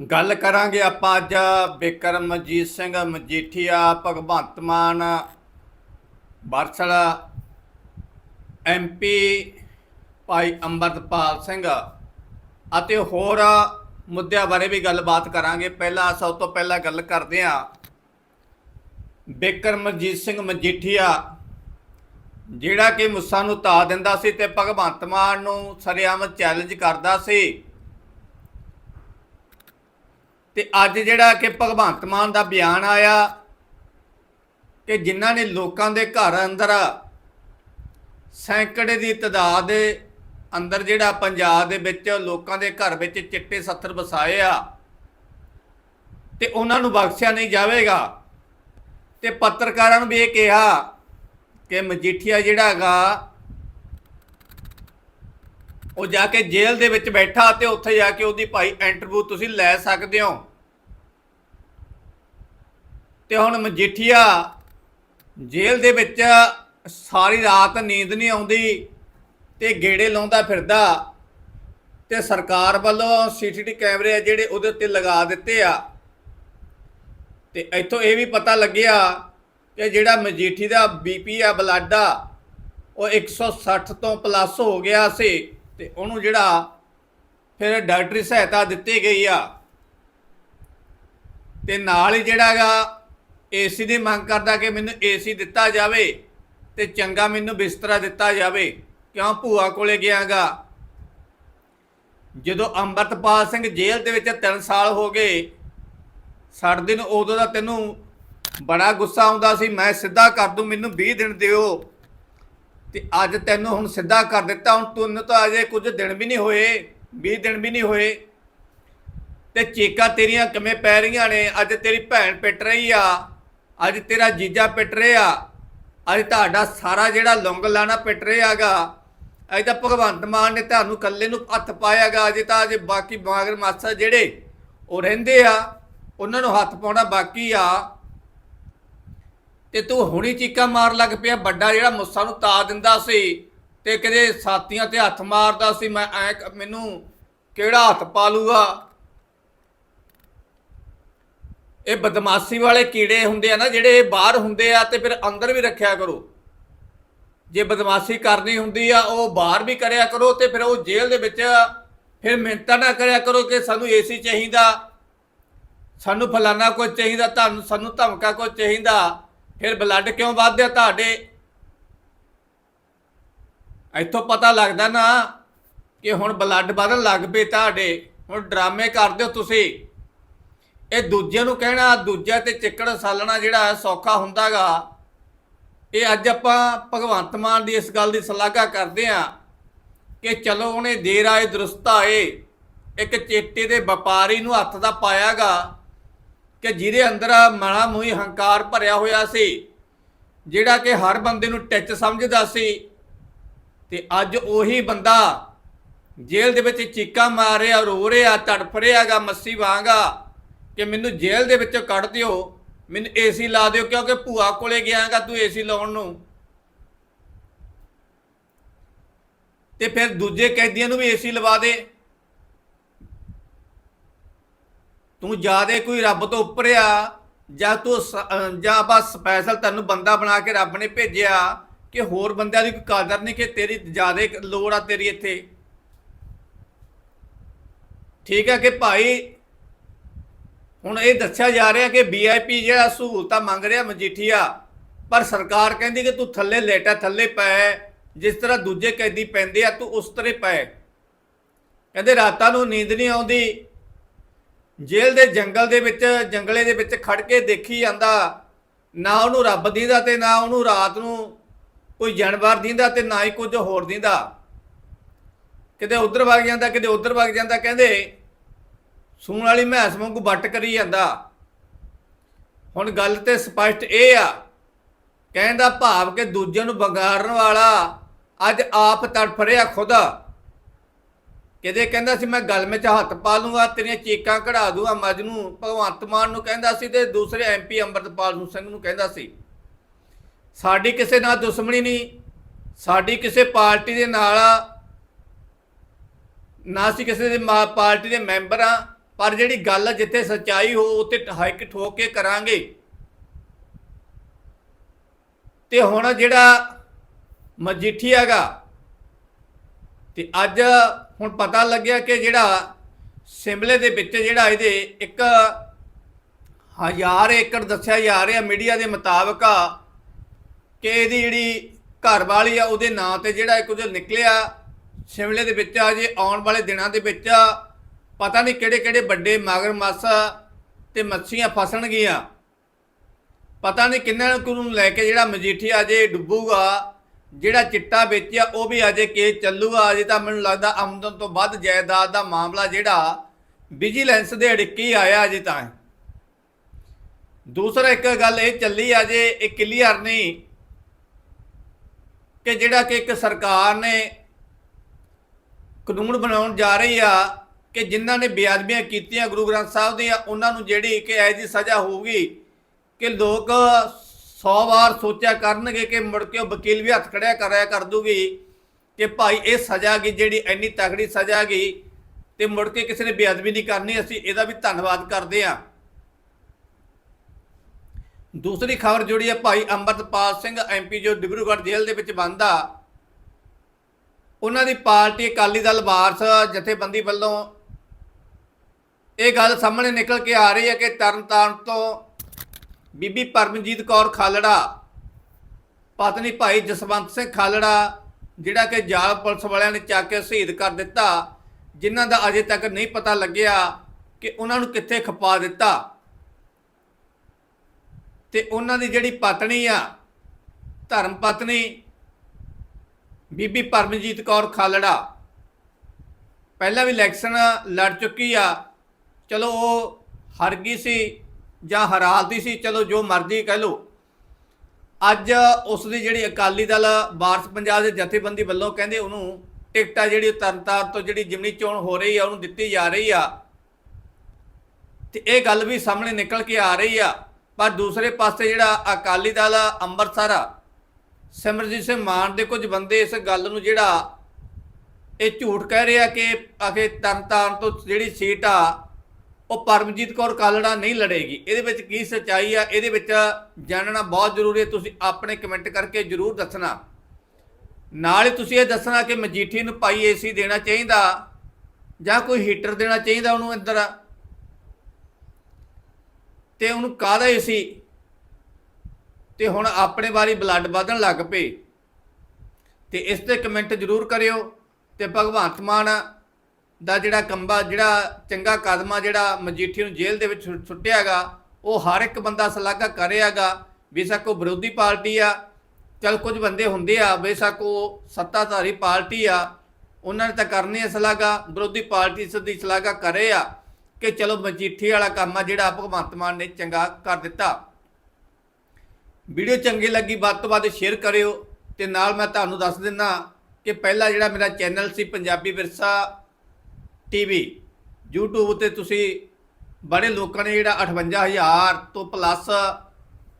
ਗੱਲ ਕਰਾਂਗੇ ਆਪਾਂ ਅੱਜ ਬਿਕਰਮਜੀਤ ਸਿੰਘ ਮਜੀਠੀਆ, ਭਗਵੰਤ ਮਾਨ, ਬਰਸਲ ਐਮਪੀ ਭਾਈ ਅੰਮ੍ਰਿਤਪਾਲ ਸਿੰਘ ਅਤੇ ਹੋਰ ਮੁੱਦਿਆਂ ਬਾਰੇ ਵੀ ਗੱਲਬਾਤ ਕਰਾਂਗੇ। ਪਹਿਲਾਂ ਸਭ ਤੋਂ ਪਹਿਲਾਂ ਗੱਲ ਕਰਦੇ ਹਾਂ ਬਿਕਰਮਜੀਤ ਸਿੰਘ ਮਜੀਠੀਆ, ਜਿਹੜਾ ਕਿ ਮੁੱਸਾ ਨੂੰ ਤਾ ਦਿੰਦਾ ਸੀ ਤੇ ਭਗਵੰਤ ਮਾਨ ਨੂੰ ਸਰੇਆਮ ਚੈਲੰਜ ਕਰਦਾ ਸੀ। ਤੇ ਅੱਜ ਜਿਹੜਾ ਕਿ ਭਗਵੰਤ ਮਾਨ ਦਾ ਬਿਆਨ ਆਇਆ ਕਿ ਜਿਨ੍ਹਾਂ ਨੇ ਲੋਕਾਂ ਦੇ ਘਰ ਅੰਦਰ ਸੈਂਕੜੇ ਦੀ ਤਦਾਦ ਦੇ ਅੰਦਰ ਜਿਹੜਾ ਪੰਜਾਬ ਦੇ ਵਿੱਚ ਲੋਕਾਂ ਦੇ ਘਰ ਵਿੱਚ ਚਿੱਟੇ ਸੱਥਰ ਵਸਾਏ ਆ ਤੇ ਉਹਨਾਂ ਨੂੰ ਬਖਸ਼ਿਆ ਨਹੀਂ ਜਾਵੇਗਾ। ਤੇ ਪੱਤਰਕਾਰਾਂ ਨੂੰ ਵੀ ਇਹ ਕਿਹਾ ਕਿ ਮਜੀਠੀਆ ਜਿਹੜਾ ਹੈਗਾ ਉਹ ਜਾ ਕੇ ਜੇਲ੍ਹ ਦੇ ਵਿੱਚ ਬੈਠਾ ਤੇ ਉੱਥੇ ਜਾ ਕੇ ਉਹਦੀ ਭਾਈ ਇੰਟਰਵਿਊ ਤੁਸੀਂ ਲੈ ਸਕਦੇ ਹੋ। ਤੇ ਹੁਣ ਮਜੀਠੀਆ, ਜੇਲ੍ਹ ਦੇ ਵਿੱਚ ਸਾਰੀ ਰਾਤ ਨੀਂਦ ਨਹੀਂ ਆਉਂਦੀ ਤੇ ਗੇੜੇ ਲਾਉਂਦਾ ਫਿਰਦਾ ਤੇ ਸਰਕਾਰ ਵੱਲੋਂ ਸੀਸੀਟੀ ਕੈਮਰੇ ਆ ਜਿਹੜੇ ਉਹਦੇ ਉੱਤੇ ਲਗਾ ਦਿੱਤੇ ਆ। ਤੇ ਇੱਥੋਂ ਇਹ ਵੀ ਪਤਾ ਲੱਗਿਆ ਕਿ ਜਿਹੜਾ ਮਜੀਠੀ ਦਾ ਬੀਪੀ ਆ ਬਲੱਡ ਆ, ਉਹ 160 ਤੋਂ ਪਲੱਸ ਹੋ ਗਿਆ ਸੀ। ਤੇ ਉਹਨੂੰ ਜਿਹੜਾ ਫਿਰ ਡਾਕਟਰੀ ਸਹਾਇਤਾ ਦਿੱਤੀ ਗਈ ਆ। ਤੇ ਨਾਲ ਹੀ ਜਿਹੜਾਗਾ ਏਸੀ ਦੀ ਮੰਗ ਕਰਦਾ ਕਿ ਮੈਨੂੰ ਏਸੀ ਦਿੱਤਾ ਜਾਵੇ ਤੇ ਚੰਗਾ ਮੈਨੂੰ ਬਿਸਤਰਾ ਦਿੱਤਾ ਜਾਵੇ। ਕਿਉਂ ਭੂਆ ਕੋਲੇ ਗਿਆਗਾ ਜਦੋਂ ਅੰਮ੍ਰਿਤਪਾਲ ਸਿੰਘ ਜੇਲ੍ਹ ਦੇ ਵਿੱਚ 3 ਸਾਲ ਹੋ ਗਏ ਛੱਡ ਦਿਨ ਉਦੋਂ ਦਾ ਤੈਨੂੰ ਬੜਾ ਗੁੱਸਾ ਆਉਂਦਾ ਸੀ, ਮੈਂ ਸਿੱਧਾ ਕਰ ਦੂੰ, ਮੈਨੂੰ 20 ਦਿਨ ਦਿਓ। ਤੇ ਅੱਜ ਤੈਨੂੰ ਹੁਣ ਸਿੱਧਾ ਕਰ ਦਿੱਤਾ, ਹੁਣ ਤੈਨੂੰ ਤਾਂ ਅਜੇ ਕੁਝ ਦਿਨ ਵੀ ਨਹੀਂ ਹੋਏ 20 ਦਿਨ ਵੀ ਨਹੀਂ ਹੋਏ। ਤੇ ਚੀਕਾਂ ਤੇਰੀਆਂ ਕਿਵੇਂ ਪੈ ਰਹੀਆਂ ਨੇ? ਅੱਜ ਤੇਰੀ ਭੈਣ ਪਿੱਟ ਰਹੀ ਆ, ਅੱਜ ਤੇਰਾ ਜੀਜਾ ਪਿੱਟ ਰਿਹਾ, ਅੱਜ ਤੁਹਾਡਾ ਸਾਰਾ ਜਿਹੜਾ ਲੰਗ ਲਾਣਾ ਪਿੱਟ ਰਿਹਾਗਾ। ਅੱਜ ਤਾਂ ਭਗਵੰਤ ਮਾਨ ਨੇ ਤੁਹਾਨੂੰ ਕੱਲੇ ਨੂੰ ਹੱਥ ਪਾਇਆਗਾ, ਅਜੇ ਤਾਂ ਅਜੇ ਬਾਕੀ ਬਾਗਰ ਮਾਸਾ ਜਿਹੜੇ ਉਹ ਰਹਿੰਦੇ ਆ, ਉਹਨਾਂ ਨੂੰ ਹੱਥ ਪਾਉਣਾ ਬਾਕੀ ਆ। ਤੇ ਤੂੰ ਹੁਣੀ ਚੀਕਾਂ ਮਾਰ ਲੱਗ ਪਿਆ, ਵੱਡਾ ਜਿਹੜਾ ਮੁੱਸਾ ਨੂੰ ਤਾ ਦਿੰਦਾ ਸੀ ਤੇ ਕਦੇ ਸਾਥੀਆਂ ਤੇ ਹੱਥ ਮਾਰਦਾ ਸੀ, ਮੈਂ ਐ ਮੈਨੂੰ ਕਿਹੜਾ ਹੱਥ ਪਾ ਲੂਗਾ ਇਹ ਬਦਮਾਸ਼ੀ ਵਾਲੇ ਕੀੜੇ ਹੁੰਦੇ ਆ ਨਾ, ਜਿਹੜੇ ਇਹ ਬਾਹਰ ਹੁੰਦੇ ਆ ਤੇ ਫਿਰ ਅੰਦਰ ਵੀ ਰੱਖਿਆ ਕਰੋ। ਜੇ ਬਦਮਾਸ਼ੀ ਕਰਨੀ ਹੁੰਦੀ ਆ, ਉਹ ਬਾਹਰ ਵੀ ਕਰਿਆ ਕਰੋ ਤੇ ਫਿਰ ਉਹ ਜੇਲ੍ਹ ਦੇ ਵਿੱਚ ਫਿਰ ਮਿਹਨਤਾਂ ਨਾ ਕਰਿਆ ਕਰੋ ਕਿ ਸਾਨੂੰ ਏਸੀ ਚਾਹੀਦਾ, ਸਾਨੂੰ ਫਲਾਨਾ ਕੋਈ ਚਾਹੀਦਾ, ਤੁਹਾਨੂੰ, ਸਾਨੂੰ ਧਮਕਾ ਕੋਈ ਚਾਹੀਦਾ। ਫਿਰ ਬਲੱਡ ਕਿਉਂ ਵੱਧਦਿਆ ਤੁਹਾਡੇ? ਇੱਥੋਂ ਪਤਾ ਲੱਗਦਾ ਨਾ ਕਿ ਹੁਣ ਬਲੱਡ ਵਧਣ ਲੱਗ ਪਏ ਤੁਹਾਡੇ। ਹੁਣ ਡਰਾਮੇ ਕਰਦੇ ਹੋ ਤੁਸੀਂ। ਇਹ ਦੂਜਿਆਂ ਨੂੰ ਕਹਿਣਾ ਦੂਜਿਆਂ ਤੇ ਚਿੱਕੜ ਸਾਲਣਾ ਜਿਹੜਾ ਹੈ ਸੌਖਾ ਹੁੰਦਾਗਾ। ਇਹ ਅੱਜ ਆਪਾਂ ਭਗਵੰਤ ਮਾਨ ਦੀ ਇਸ ਗੱਲ ਦੀ ਸਲਾਘਾ ਕਰਦੇ ਆ ਕਿ ਚਲੋ ਉਹਨੇ ਦੇਰ ਆਏ, ਦਰੁਸਤ ਆਏ। ਇੱਕ ਚੇਟੇ ਦੇ ਵਪਾਰੀ ਨੂੰ ਹੱਥ ਦਾ ਪਾਇਆਗਾ। ਕਿ ਜਿਹਦੇ ਅੰਦਰ ਮਣਾ ਮੂੰਹੀ ਹੰਕਾਰ ਭਰਿਆ ਹੋਇਆ ਸੀ, ਜਿਹੜਾ ਕਿ ਹਰ ਬੰਦੇ ਨੂੰ ਟੱਚ ਸਮਝਦਾ ਸੀ। ਤੇ ਅੱਜ ਉਹੀ ਬੰਦਾ ਜੇਲ੍ਹ ਦੇ ਵਿੱਚ ਚੀਕਾਂ ਮਾਰ ਰਿਹਾ, ਰੋ ਰਿਹਾ, ਤੜਫ ਰਿਹਾਗਾ ਮੱਸੀ ਵਾਂਗਾ ਕਿ ਮੈਨੂੰ ਜੇਲ੍ਹ ਦੇ ਵਿੱਚੋਂ ਕੱਢ ਦਿਓ, ਮੈਨੂੰ ਏਸੀ ਲਾ ਦਿਓ ਕਿਉਂਕਿ ਭੂਆ ਕੋਲੇ ਗਿਆਗਾ ਤੂੰ ਏਸੀ ਲਾਉਣ ਨੂੰ। ਤੇ ਫਿਰ ਦੂਜੇ ਕੈਦੀਆਂ ਨੂੰ ਵੀ ਏਸੀ ਲਵਾ ਦੇ। ਤੂੰ ਜਿਆਦੇ ਕੋਈ ਰੱਬ ਤੋਂ ਉੱਪਰ ਆ, ਜਾਂ ਤੂੰ ਸ- ਜਾਂ ਬਸ ਸਪੈਸ਼ਲ ਤੈਨੂੰ ਬੰਦਾ ਬਣਾ ਕੇ ਰੱਬ ਨੇ ਭੇਜਿਆ ਕਿ ਹੋਰ ਬੰਦਿਆਂ ਦੀ ਕੋਈ ਕਾਦਰ ਨਹੀਂ, ਕਿ ਤੇਰੀ ਜਿਆਦੇ ਲੋੜ ਆ ਤੇਰੀ ਇੱਥੇ। ਠੀਕ ਹੈ ਕਿ ਭਾਈ, ਹੁਣ ਇਹ ਦੱਸਿਆ ਜਾ ਰਿਹਾ ਕਿ ਵੀਆਈਪੀ ਜਿਹੜਾ ਸਹੂਲਤਾਂ ਮੰਗ ਰਿਹਾ ਮਜੀਠੀਆ, ਪਰ ਸਰਕਾਰ ਕਹਿੰਦੀ ਕਿ ਤੂੰ ਥੱਲੇ ਲੇਟਾ ਥੱਲੇ ਪੈ, ਜਿਸ ਤਰ੍ਹਾਂ ਦੂਜੇ ਕੈਦੀ ਪੈਂਦੇ ਆ, ਤੂੰ ਉਸ ਤਰ੍ਹਾਂ ਪੈ। ਕਹਿੰਦੇ ਰਾਤਾਂ ਨੂੰ ਨੀਂਦ ਨਹੀਂ ਆਉਂਦੀ ਜੇਲ੍ਹ ਦੇ ਜੰਗਲ ਦੇ ਵਿੱਚ, ਜੰਗਲੇ ਦੇ ਵਿੱਚ ਖੜ ਕੇ ਦੇਖੀ ਜਾਂਦਾ, ਨਾ ਉਹਨੂੰ ਰੱਬ ਦੀਦਾ ਤੇ ਨਾ ਉਹਨੂੰ ਰਾਤ ਨੂੰ ਕੋਈ ਜਾਨਵਰ ਦੀਂਦਾ ਤੇ ਨਾ ਹੀ ਕੁਝ ਹੋਰ ਦੀਂਦਾ। ਕਿਤੇ ਉਧਰ ਵਗ ਜਾਂਦਾ, ਕਿਤੇ ਉਧਰ ਵਗ ਜਾਂਦਾ, ਕਹਿੰਦੇ ਸੂਣ ਵਾਲੀ ਮਹਿਸ ਵਾਂਗੂ ਵੱਟ ਕਰੀ ਜਾਂਦਾ। ਹੁਣ ਗੱਲ ਤੇ ਸਪਸ਼ਟ ਇਹ ਆ, ਕਹਿੰਦਾ ਭਾਵ ਕਿ ਦੂਜੇ ਨੂੰ ਵੰਗਾਰਨ ਵਾਲਾ ਅੱਜ ਆਪ ਤੜਫ ਰਿਹਾ ਖੁਦ। ਕਿਤੇ ਕਹਿੰਦਾ ਸੀ, ਮੈਂ ਗਲ ਵਿੱਚ ਹੱਥ ਪਾ ਲੂੰਗਾ, ਤੇਰੀਆਂ ਚੀਕਾਂ ਕਢਾ ਦੂੰਗਾ ਮੱਝ ਨੂੰ ਭਗਵੰਤ ਮਾਨ ਨੂੰ ਕਹਿੰਦਾ ਸੀ ਤੇ ਦੂਸਰੇ ਐਮਪੀ ਅੰਮ੍ਰਿਤਪਾਲ ਨੂੰ ਸਿੰਘ ਨੂੰ ਕਹਿੰਦਾ ਸੀ। ਸਾਡੀ ਕਿਸੇ ਨਾਲ ਦੁਸ਼ਮਣੀ ਨਹੀਂ, ਸਾਡੀ ਕਿਸੇ ਪਾਰਟੀ ਦੇ ਨਾਲ ਨਾ ਅਸੀਂ ਕਿਸੇ ਦੇ ਮਾ- ਪਾਰਟੀ ਦੇ ਮੈਂਬਰ ਆ, ਪਰ ਜਿਹੜੀ ਗੱਲ ਜਿੱਥੇ ਸੱਚਾਈ ਹੋ ਉੱਤੇ ਹਾਈਕ ਠੋਕ ਕੇ ਕਰਾਂਗੇ। ਤੇ ਹੁਣ ਜਿਹੜਾ ਮਜੀਠੀਆ ਗਾ ਤੇ ਅੱਜ ਹੁਣ ਪਤਾ ਲੱਗਿਆ ਕਿ ਜਿਹੜਾ ਸਿਮਲੇ ਦੇ ਵਿੱਚ ਜਿਹੜਾ ਇਹਦੇ ਇੱਕ ਹਜ਼ਾਰ ਏਕੜ ਦੱਸਿਆ ਜਾ ਰਿਹਾ ਮੀਡੀਆ ਦੇ ਮੁਤਾਬਕ ਕਿ ਇਹਦੀ ਜਿਹੜੀ ਘਰ ਵਾਲੀ ਆ, ਉਹਦੇ ਨਾਂ ਤੇ ਜਿਹੜਾ ਇੱਕ ਕੁਝ ਨਿਕਲਿਆ ਸਿਮਲੇ ਦੇ ਵਿੱਚ ਅਜੇ ਆਉਣ ਵਾਲੇ ਦਿਨਾਂ ਦੇ ਵਿੱਚ, ਪਤਾ ਨਹੀਂ ਕਿਹੜੇ ਕਿਹੜੇ ਵੱਡੇ ਮਗਰਮੱਛ ਤੇ ਮੱਛੀਆਂ ਫਸਣਗੀਆਂ। ਪਤਾ ਨਹੀਂ ਕਿੰਨਾਂ ਨੂੰ ਲੈ ਕੇ ਜਿਹੜਾ ਮਜੀਠੀਆ ਅਜੇ ਡੁੱਬੂਗਾ। ਜਿਹੜਾ ਚਿੱਟਾ ਵੇਚਿਆ, ਉਹ ਵੀ ਅਜੇ ਕੇਸ ਚੱਲੂਗਾ। ਅਜੇ ਤਾਂ ਮੈਨੂੰ ਲੱਗਦਾ ਆਮਦਨ ਤੋਂ ਵੱਧ ਜਾਇਦਾਦ ਦਾ ਮਾਮਲਾ ਜਿਹੜਾ ਵਿਜੀਲੈਂਸ ਦੇ ਅੜਿੱਕੀ ਆਇਆ ਅਜੇ ਤਾਂ ਦੂਸਰਾ ਇੱਕ ਗੱਲ ਇਹ ਚੱਲੀ ਅਜੇ, ਇਹ ਕਲੀਅਰ ਨਹੀਂ ਕਿ ਜਿਹੜਾ ਕਿ ਇੱਕ ਸਰਕਾਰ ਨੇ ਕਾਨੂੰਨ ਬਣਾਉਣ ਜਾ ਰਹੀ ਆ ਕਿ ਜਿਨ੍ਹਾਂ ਨੇ ਬੇਅਦਬੀਆਂ ਕੀਤੀਆਂ ਗੁਰੂ ਗ੍ਰੰਥ ਸਾਹਿਬ ਦੀਆਂ, ਉਹਨਾਂ ਨੂੰ ਜਿਹੜੀ ਕਿ ਐ ਦੀ ਸਜ਼ਾ ਹੋਊਗੀ ਕਿ ਲੋਕ 100 ਵਾਰ ਸੋਚਿਆ ਕਰਨਗੇ ਕਿ ਮੁੜ ਕੇ ਉਹ ਵਕੀਲ ਵੀ ਹੱਥ ਖੜਿਆ ਕਰਿਆ ਕਰ ਦੂਗੀ ਕਿ ਭਾਈ ਇਹ ਸਜ਼ਾ ਗਈ ਜਿਹੜੀ ਇੰਨੀ ਤਕੜੀ ਸਜ਼ਾ ਗਈ ਤੇ ਮੁੜ ਕੇ ਕਿਸੇ ਨੇ ਬੇਅਦਬੀ ਨਹੀਂ ਕਰਨੀ, ਅਸੀਂ ਇਹਦਾ ਵੀ ਧੰਨਵਾਦ ਕਰਦੇ ਹਾਂ। ਦੂਸਰੀ ਖਬਰ ਜੁੜੀ ਹੈ, ਭਾਈ ਅੰਮ੍ਰਿਤਪਾਲ ਸਿੰਘ ਐਮਪੀ ਜੋ ਡਿਬਰੂਗੜ੍ਹ ਜੇਲ੍ਹ ਦੇ ਵਿੱਚ ਬੰਦ ਆ ਉਹਨਾਂ ਦੀ ਪਾਰਟੀ ਅਕਾਲੀ ਦਲ ਵਾਰਸ ਜਥੇਬੰਦੀ ਵੱਲੋਂ ਇਹ ਗੱਲ ਸਾਹਮਣੇ ਨਿਕਲ ਕੇ ਆ ਰਹੀ ਹੈ ਕਿ ਤਰਨਤਾਰਨ ਤੋਂ ਬੀਬੀ ਪਰਮਜੀਤ ਕੌਰ ਖਾਲੜਾ, ਪਤਨੀ ਭਾਈ ਜਸਵੰਤ ਸਿੰਘ ਖਾਲੜਾ, ਜਿਹੜਾ ਕਿ ਜਾਲ ਪੁਲਿਸ ਵਾਲਿਆਂ ਨੇ ਚੱਕ ਕੇ ਸ਼ਹੀਦ ਕਰ ਦਿੱਤਾ, ਜਿਨ੍ਹਾਂ ਦਾ ਅਜੇ ਤੱਕ ਨਹੀਂ ਪਤਾ ਲੱਗਿਆ ਕਿ ਉਹਨਾਂ ਨੂੰ ਕਿੱਥੇ ਖਪਾ ਦਿੱਤਾ। ਤੇ ਉਹਨਾਂ ਦੀ ਜਿਹੜੀ ਪਤਨੀ ਆ, ਧਰਮ ਪਤਨੀ, ਬੀਬੀ ਪਰਮਜੀਤ ਕੌਰ ਖਾਲੜਾ, ਪਹਿਲਾਂ ਵੀ ਇਲੈਕਸ਼ਨ ਲੜ ਚੁੱਕੀ ਆ। ਚਲੋ ਉਹ ਹਰ ਗਈ ਸੀ। ਜਾਂ ਹਰਾਲਦੀ ਸੀ, ਚਲੋ ਜੋ ਮਰਜ਼ੀ ਕਹਿ ਲਓ। ਅੱਜ ਉਸ ਦੀ ਜਿਹੜੀ ਅਕਾਲੀ ਦਲ ਵਾਰਸ ਪੰਜਾਬ ਦੇ ਜਥੇਬੰਦੀ ਵੱਲੋਂ ਕਹਿੰਦੇ ਉਹਨੂੰ ਟਿਕਟ ਆ ਜਿਹੜੀ ਤਰਨਤਾਰ ਤੋਂ ਜਿਹੜੀ ਜਿਮਨੀ ਚੋਣ ਹੋ ਰਹੀ ਆ, ਉਹਨੂੰ ਦਿੱਤੀ ਜਾ ਰਹੀ ਆ। ਤੇ ਇਹ ਗੱਲ ਵੀ ਸਾਹਮਣੇ ਨਿਕਲ ਕੇ ਆ ਰਹੀ ਆ। ਪਰ ਦੂਸਰੇ ਪਾਸੇ ਜਿਹੜਾ ਅਕਾਲੀ ਦਲ ਅੰਮ੍ਰਿਤਸਰ ਸਿਮਰਜੀਤ ਸਿੰਘ ਮਾਨ ਦੇ ਕੁਝ ਬੰਦੇ ਇਸ ਗੱਲ ਨੂੰ ਜਿਹੜਾ ਇਹ ਝੂਠ ਕਹਿ ਰਿਹਾ ਕਿ ਆਖੇ ਤਰਨਤਾਰਨ ਤੋਂ ਜਿਹੜੀ ਸੀਟ ਆ ਉਹ ਪਰਮਜੀਤ ਕੌਰ ਕਾਲੜਾ ਨਹੀਂ ਲੜੇਗੀ। ਇਹਦੇ ਵਿੱਚ ਕੀ ਸੱਚਾਈ ਆ? ਇਹਦੇ ਵਿੱਚ ਜਾਣਨਾ ਬਹੁਤ ਜ਼ਰੂਰੀ ਹੈ। ਤੁਸੀਂ ਆਪਣੇ ਕਮੈਂਟ ਕਰਕੇ ਜ਼ਰੂਰ ਦੱਸਣਾ। ਨਾਲ ਹੀ ਤੁਸੀਂ ਇਹ ਦੱਸਣਾ ਕਿ ਮਜੀਠੀ ਨੂੰ ਪਾਈ ਏਸੀ ਦੇਣਾ ਚਾਹੀਦਾ ਜਾਂ ਕੋਈ ਹੀਟਰ ਦੇਣਾ ਚਾਹੀਦਾ ਉਹਨੂੰ ਅੰਦਰ? ਤੇ ਉਹਨੂੰ ਕਾਹਦਾ ਏਸੀ? ਤੇ ਹੁਣ ਆਪਣੇ ਵਾਰੀ ਬਲੱਡ ਵਧਣ ਲੱਗ ਪਏ ਤੇ ਇਸ ਤੇ ਕਮੈਂਟ ਜ਼ਰੂਰ ਕਰਿਓ। ਤੇ ਭਗਵੰਤ ਮਾਨ ਦਾ ਜਿਹੜਾ ਕੰਬਾ, ਜਿਹੜਾ ਚੰਗਾ ਕਦਮ ਆ, ਜਿਹੜਾ ਮਜੀਠੀ ਨੂੰ ਜੇਲ੍ਹ ਦੇ ਵਿੱਚ ਸੁ- ਸੁੱਟਿਆਗਾ ਉਹ ਹਰ ਇੱਕ ਬੰਦਾ ਸਲਾਘਾ ਕਰਿਆਗਾ ਬੇਸ਼ੱਕ ਉਹ ਵਿਰੋਧੀ ਪਾਰਟੀ ਆ। ਚਲ ਕੁਝ ਬੰਦੇ ਹੁੰਦੇ ਆ, ਬੇਸ਼ੱਕ ਉਹ ਸੱਤਾਧਾਰੀ ਪਾਰਟੀ ਆ, ਉਹਨਾਂ ਨੇ ਤਾਂ ਕਰਨੀ ਹੈ ਸਲਾਘਾ, ਵਿਰੋਧੀ ਪਾਰਟੀ ਇਸ ਦੀ ਸਲਾਘਾ ਕਰੇ ਆ ਕਿ ਚਲੋ ਮਜੀਠੀ ਵਾਲਾ ਕੰਮ ਆ ਜਿਹੜਾ ਭਗਵੰਤ ਮਾਨ ਨੇ ਚੰਗਾ ਕਰ ਦਿੱਤਾ। ਵੀਡੀਓ ਚੰਗੀ ਲੱਗੀ, ਵੱਧ ਤੋਂ ਵੱਧ ਸ਼ੇਅਰ ਕਰਿਓ ਤੇ ਨਾਲ ਮੈਂ ਤੁਹਾਨੂੰ ਦੱਸ ਦਿੰਦਾ ਕਿ ਪਹਿਲਾ ਜਿਹੜਾ ਮੇਰਾ ਚੈਨਲ ਸੀ ਪੰਜਾਬੀ ਵਿਰਸਾ ਟੀਵੀ, YouTube ਤੇ ਤੁਸੀਂ ਬੜੇ ਲੋਕਾਂ ਨੇ ਜਿਹੜਾ 58000 ਤੋਂ ਪਲੱਸ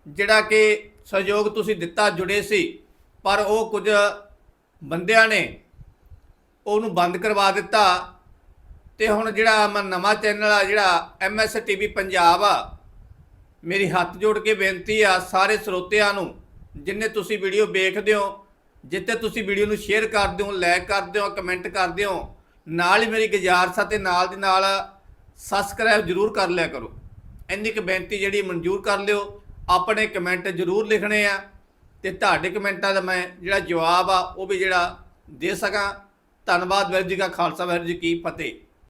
ਜਿਹੜਾ ਕਿ ਸਹਿਯੋਗ ਤੁਸੀਂ ਦਿੱਤਾ, ਜੁੜੇ ਸੀ, ਪਰ ਉਹ ਕੁਝ ਬੰਦਿਆਂ ਨੇ ਉਹਨੂੰ ਬੰਦ ਕਰਵਾ ਦਿੱਤਾ। ਤੇ ਹੁਣ ਜਿਹੜਾ ਮੈਂ ਨਵਾਂ ਚੈਨਲ ਆ, ਜਿਹੜਾ ਐਮਐਸ ਟੀਵੀ ਪੰਜਾਬ ਆ, ਮੇਰੀ ਹੱਥ ਜੋੜ ਕੇ ਬੇਨਤੀ ਆ ਸਾਰੇ ਸਰੋਤਿਆਂ ਨੂੰ, ਜਿੰਨੇ ਤੁਸੀਂ ਵੀਡੀਓ ਵੇਖਦੇ ਹੋ ਜਿੱਤੇ ਤੁਸੀਂ ਵੀਡੀਓ ਨੂੰ ਸ਼ੇਅਰ ਕਰਦੇ ਹੋ ਲਾਈਕ ਕਰਦੇ ਹੋ ਕਮੈਂਟ ਕਰਦੇ ਹੋ ਨਾਲ ਹੀ ਮੇਰੀ ਗੁਜ਼ਾਰਿਸ਼ ਆ ਤੇ ਨਾਲ ਦੀ ਨਾਲ ਸਬਸਕ੍ਰਾਈਬ ਜਰੂਰ ਕਰ ਲਿਆ ਕਰੋ। ਇੰਨੀ ਕੁ ਬੇਨਤੀ ਜਿਹੜੀ ਮਨਜ਼ੂਰ ਕਰ ਲਿਓ, ਆਪਣੇ ਕਮੈਂਟ ਜਰੂਰ ਲਿਖਣੇ ਆ ਤੇ ਤੁਹਾਡੇ ਕਮੈਂਟਾਂ ਦਾ ਮੈਂ ਜਿਹੜਾ ਜਵਾਬ ਆ, ਉਹ ਵੀ ਜਿਹੜਾ ਦੇ ਸਕਾਂ। ਧੰਨਵਾਦ ਵਾਹਿਗੁਰੂ ਜੀ ਕਾ ਖਾਲਸਾ, ਵਾਹਿਗੁਰੂ ਜੀ ਕੀ ਫਤਿਹ।